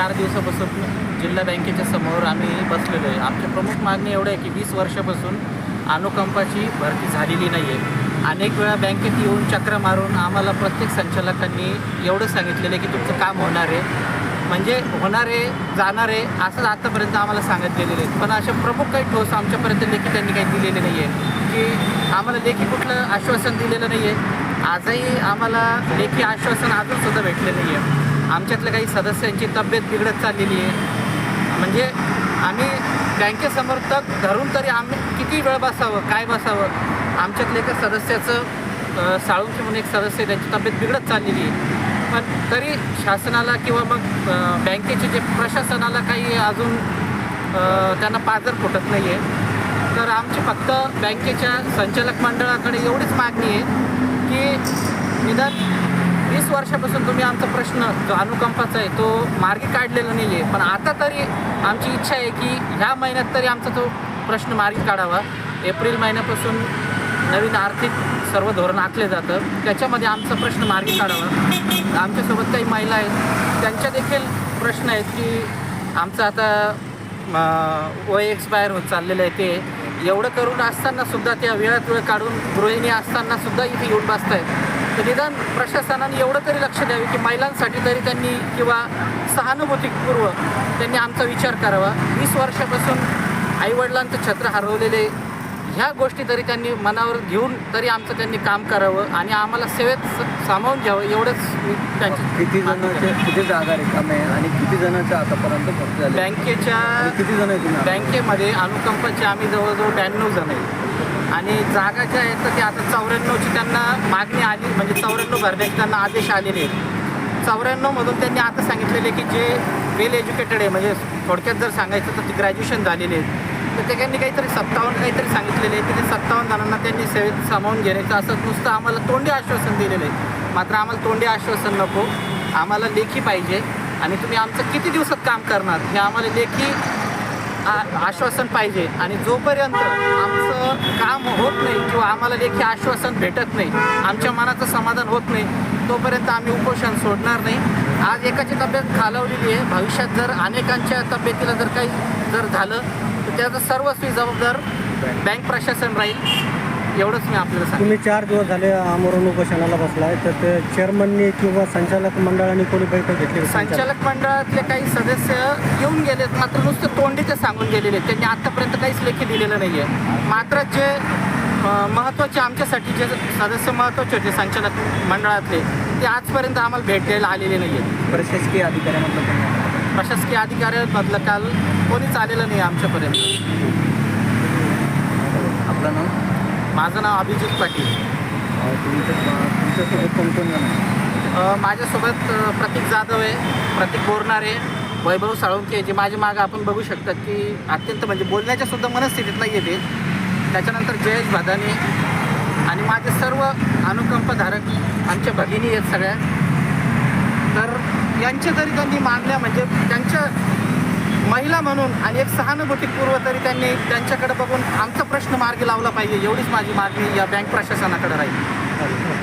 चार दिवसापासून जिल्हा बँकेच्या समोर आम्ही बसलेलो आहे. आमची प्रमुख मागणी एवढं आहे की वीस वर्षापासून अनुकंपाची भरती झालेली नाही आहे अनेक वेळा बँकेत येऊन चक्र मारून आम्हाला प्रत्येक संचालकांनी एवढं सांगितलेलं आहे की तुमचं काम होणार आहे. म्हणजे होणारे जाणारे असंच आतापर्यंत आम्हाला सांगत गेलेले आहेत. पण अशा प्रमुख काही ठोस आमच्यापर्यंत लेखी त्यांनी काही दिलेले नाही आहे की आम्हाला लेखी कुठलं आश्वासन दिलेलं नाही आहे आजही आम्हाला लेखी आश्वासन अजूनसुद्धा भेटलेलं नाही आहे आमच्यातल्या काही सदस्यांची तब्येत बिघडत चाललेली आहे. म्हणजे आम्ही बँकेसमोर तक धरून तरी आम्ही किती वेळ बसावं काय बसावं? आमच्यातल्या एका सदस्याचं अ, साळुंकी म्हणून एक सदस्य त्यांची तब्येत बिघडत चाललेली आहे. पण तरी शासनाला किंवा मग बँकेचे जे प्रशासनाला काही अजून त्यांना पाजर फुटत नाही आहे तर आमची फक्त बँकेच्या संचालक मंडळाकडे एवढीच मागणी आहे की निदान वीस वर्षापासून तुम्ही आमचा प्रश्न जो अनुकंपाचा आहे तो मार्गी काढलेला नाही आहे पण आता तरी आमची इच्छा आहे की ह्या महिन्यात तरी आमचा तो प्रश्न मार्गी काढावा. एप्रिल महिन्यापासून नवीन आर्थिक सर्व धोरण आखले जातं. त्याच्यामध्ये आमचा प्रश्न मार्गी काढावा. आमच्यासोबत काही महिला आहेत. त्यांच्या देखील प्रश्न आहेत की आमचं आता वय एक्सपायर होत चाललेलं आहे ते. एवढं करून असताना सुद्धा त्या वेळात वेळ काढून गृहिणी असताना सुद्धा इथे येऊन बसतायत. तर निदान प्रशासनाने एवढं तरी लक्ष द्यावे की महिलांसाठी तरी त्यांनी किंवा सहानुभूतीपूर्व त्यांनी आमचा विचार करावा. वीस वर्षापासून आईवडिलांचं छत्र हरवलेले ह्या गोष्टी तरी त्यांनी मनावर घेऊन तरी आमचं त्यांनी काम करावं आणि आम्हाला सेवेत स- सामावून घ्यावं एवढंच मी त्यांची किती जणांचे. किती जागा रिकामे आणि किती जणांच्या आतापर्यंत भरती झाली? बँकेच्या किती जण आहे तुम्ही? बँकेमध्ये अनुकंपाचे आम्ही जवळजवळ ब्याण्णव जण आहे. आणि जागा ज्या आहेत तर ते आता चौऱ्याण्णवची त्यांना मागणी आली म्हणजे चौऱ्याण्णव भरण्याचे त्यांना आदेश आलेले आहेत. चौऱ्याण्णवमधून त्यांनी आता सांगितलेले की जे वेल एज्युकेटेड आहे म्हणजे थोडक्यात जर सांगायचं तर ते ग्रॅज्युएशन झालेले आहेत. तर ते त्यांनी काहीतरी सत्तावन्न काहीतरी सांगितलेले आहे की ते सत्तावन्न जणांना त्यांनी सेवेत सामावून घेण्याचं असं नुसतं आम्हाला तोंडी आश्वासन दिलेलं आहे. मात्र आम्हाला तोंडी आश्वासन नको. आम्हाला लेखी पाहिजे आणि तुम्ही आमचं किती दिवसात काम करणार हे आम्हाला लेखी आ- आश्वासन पाहिजे आणि जोपर्यंत आमचं काम होत नाही किंवा आम्हाला लेखी आश्वासन भेटत नाही आमच्या मनाचं समाधान होत नाही तोपर्यंत आम्ही उपोषण सोडणार नाही. आज एकाची तब्येत खालवलेली आहे. भविष्यात जर अनेकांच्या तब्येतीला जर काही जर झालं त्याचं सर्वस्वी जबाबदार बँक प्रशासन राहील एवढंच मी आपल्याला सांगतो तुम्ही चार दिवस झाले आमरण उपोषणाला बसलाय तर ते चेअरमननी किंवा संचालक मंडळाने कोणी बैठक घेतली? संचालक मंडळातले काही सदस्य येऊन गेलेत मात्र नुसतं तोंडीचे सांगून गेलेले आहेत. त्यांनी आत्तापर्यंत काहीच लेखी दिलेलं नाही आहे मात्र जे महत्त्वाचे आमच्यासाठी जे सदस्य महत्त्वाचे होते संचालक मंडळातले ते आजपर्यंत आम्हाला भेट द्यायला आलेले नाही आहेत प्रशासकीय अधिकाऱ्यांमधलं कोणी? प्रशासकीय अधिकाऱ्यांमधलं काल कोणीच आलेलं नाही आमच्यापर्यंत. आपलं नाव? माझं नाव अभिजित पाटील. तुमच्यासोबत कोण कोण जण आहे? अ, माझ्यासोबत प्रतीक जाधव आहे प्रतीक बोरणारे वैभव साळुंके जे माझ्या मागं आपण बघू शकतात की अत्यंत म्हणजे बोलण्याच्या सुद्धा मनस्थितीत नाही आहे. ते त्याच्यानंतर जयेश भदानी आणि माझे सर्व अनुकंपधारक आमच्या भगिनी आहेत सगळ्या. तर यांच्या तरी त्यांनी मानल्या म्हणजे त्यांच्या महिला म्हणून आणि एक सहानुभूतीपूर्व तरी त्यांनी त्यांच्याकडे बघून आमचा प्रश्न मार्गी लावला पाहिजे एवढीच माझी मागणी या बँक प्रशासनाकडे राहील.